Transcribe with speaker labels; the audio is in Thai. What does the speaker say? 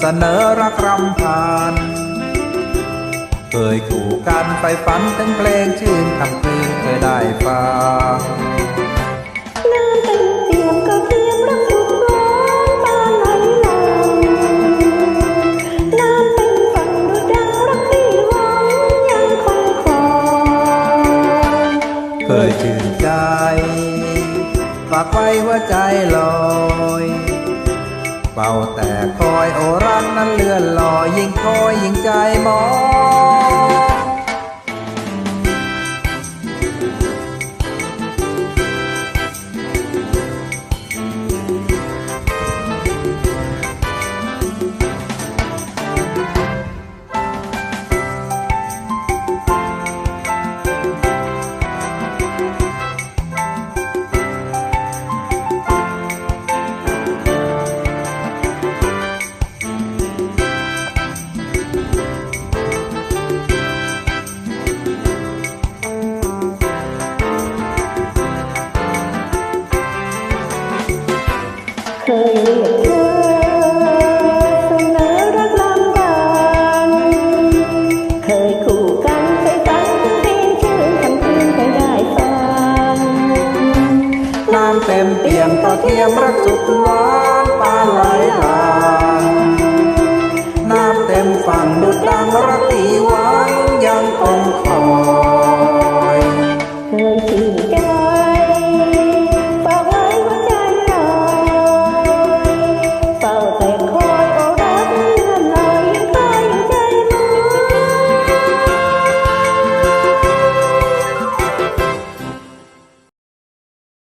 Speaker 1: เส
Speaker 2: นอรักรำพั
Speaker 1: นเคยคู่กันไปฝันถึงเพลงชื่นคำคืนเคยได้ฟัง
Speaker 2: น้ำเต็มเปี่ยมก็เทียมรักสุดหวานปาไหลหลังน้ำเป็นฝั่งดูดังรักที่หวังยังคงครอง
Speaker 1: เคยชื่นใจฝากไว้ว่าใจลอย เฝ้าแต่คอยโอรันนั้นเลื่อนลอยยิ่งคอยยิ่งใจมอง
Speaker 2: เคยเรียกเธอเสนอรักลำบานเคยคู่กันเคยฝันถึงเพลงชื่นคำคืนเคยได้ฟัง
Speaker 1: น้ำเต็มเปี่ยมต่อเทียมรักสุดหวานปานไหล